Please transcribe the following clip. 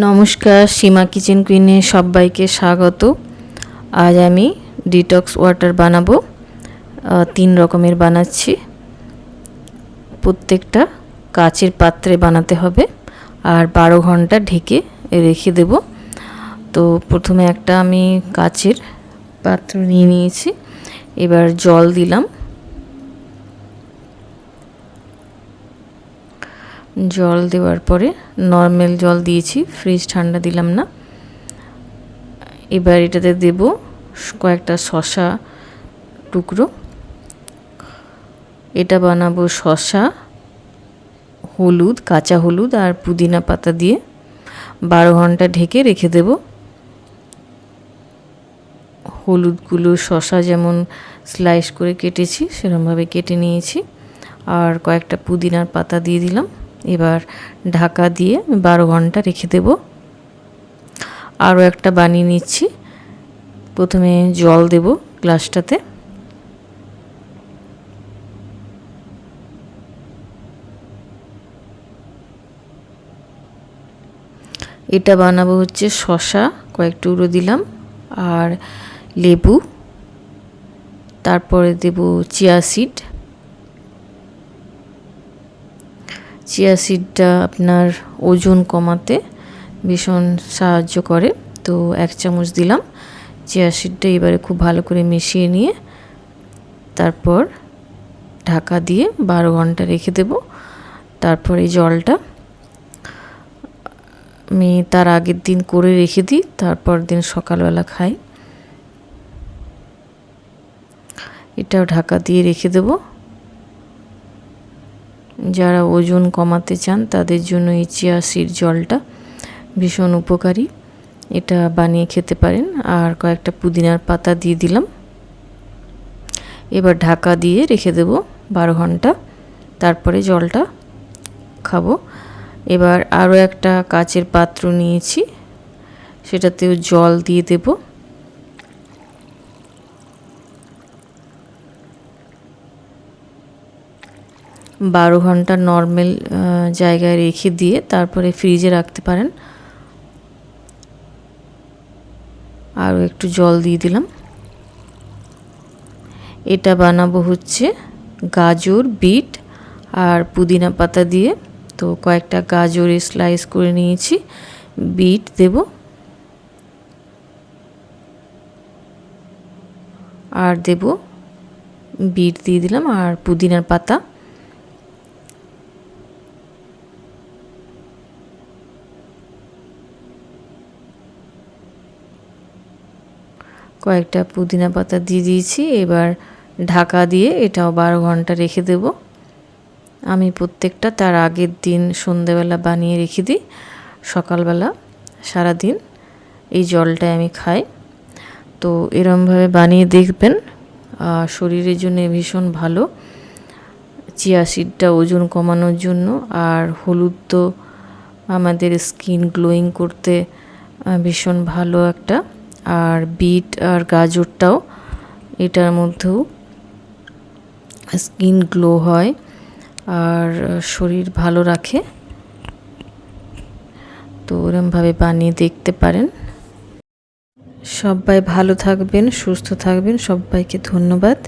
নমস্কার, সীমা কিচেন কুইনে সবাইকে স্বাগত। আজ আমি ডিটক্স ওয়াটার বানাবো। তিন রকমের বানাচ্ছি। প্রত্যেকটা কাচের পাত্রে বানাতে হবে। আর বারো ঘণ্টা ঢেকে রেখে দেব। তো প্রথমে একটা আমি কাচের পাত্র নিয়ে নিয়েছি। এবার জল দিলাম। জল দেওয়ার পরে নর্মাল জল দিয়েছি ফ্রিজ ঠান্ডা দিলাম না। এবার এটাতে দেব কয়েকটা শশা টুকরো। এটা বানাবো শশা হলুদ, কাঁচা হলুদ আর পুদিনা পাতা দিয়ে। বারো ঘণ্টা ঢেকে রেখে দেব। হলুদগুলো শশা যেমন স্লাইস করে কেটেছি সেরকমভাবে কেটে নিয়েছি। আর কয়েকটা পুদিনার পাতা দিয়ে দিলাম। এবার ঢাকা দিয়ে বারো ঘণ্টা রেখে দেব। আরও একটা বানিয়ে নিচ্ছি। প্রথমে জল দেব গ্লাসটাতে। এটা বানাবো হচ্ছে শশা কয়েক টুকরো দিলাম। আর লেবু। তারপরে দেব চিয়া সিড। চিয়া সিডটা আপনার ওজন কমাতে ভীষণ সাহায্য করে। তো এক চামচ দিলাম। চিয়া সিডটা এবারে খুব ভালো করে মিশিয়ে নিয়ে তারপর ঢাকা দিয়ে বারো ঘণ্টা রেখে দেব। তারপর এই জলটা আমি তার আগের দিন করে রেখে দিই, তারপর দিন সকালবেলা খাই। এটাও ঢাকা দিয়ে রেখে দেবো। যারা ওজন কমাতে চান, তাদের জন্য এই চিয়া সিড জলটা ভীষণ উপকারী। এটা বানিয়ে খেতে পারেন। আর কয়েকটা পুদিনার পাতা দিয়ে দিলাম। এবার ঢাকা দিয়ে রেখে দেব বারো ঘণ্টা। তারপরে জলটা খাব। এবার আরও একটা কাচের পাত্র নিয়েছি। সেটাতেও জল দিয়ে দেবো। বারো ঘণ্টা নর্মাল জায়গায় রেখে দিয়ে তারপরে ফ্রিজে রাখতে পারেন। আরও একটু জল দিয়ে দিলাম। এটা বানাবো হচ্ছে গাজর, বিট আর পুদিনা পাতা দিয়ে। তো কয়েকটা গাজরে স্লাইস করে নিয়েছি, বিট দেব। আর দেব বিট দিয়ে দিলাম আর পুদিনার পাতা। কয়েকটা পুদিনা পাতা দিয়ে দিয়েছি। এবার ঢাকা দিয়ে এটাও বারো ঘণ্টা রেখে দেব। আমি প্রত্যেকটা তার আগের দিন সন্ধেবেলা বানিয়ে রেখে দিই, সকালবেলা সারা দিন এই জলটায় আমি খাই। তো এরমভাবে বানিয়ে দেখবেন শরীরের জন্য ভীষণ ভালো। চিয়া সিডটা ওজন কমানোর জন্য আর হলুদ তো আমাদের স্কিন গ্লোয়িং করতে ভীষণ ভালো একটা আর বিট আর গাজরটাও এটার মধ্যেও স্কিন গ্লো হয় আর শরীর ভালো রাখে। তো ওরমভাবে বানিয়ে দেখতে পারেন। সবাই ভালো থাকবেন, সুস্থ থাকবেন, সবাইকে ধন্যবাদ।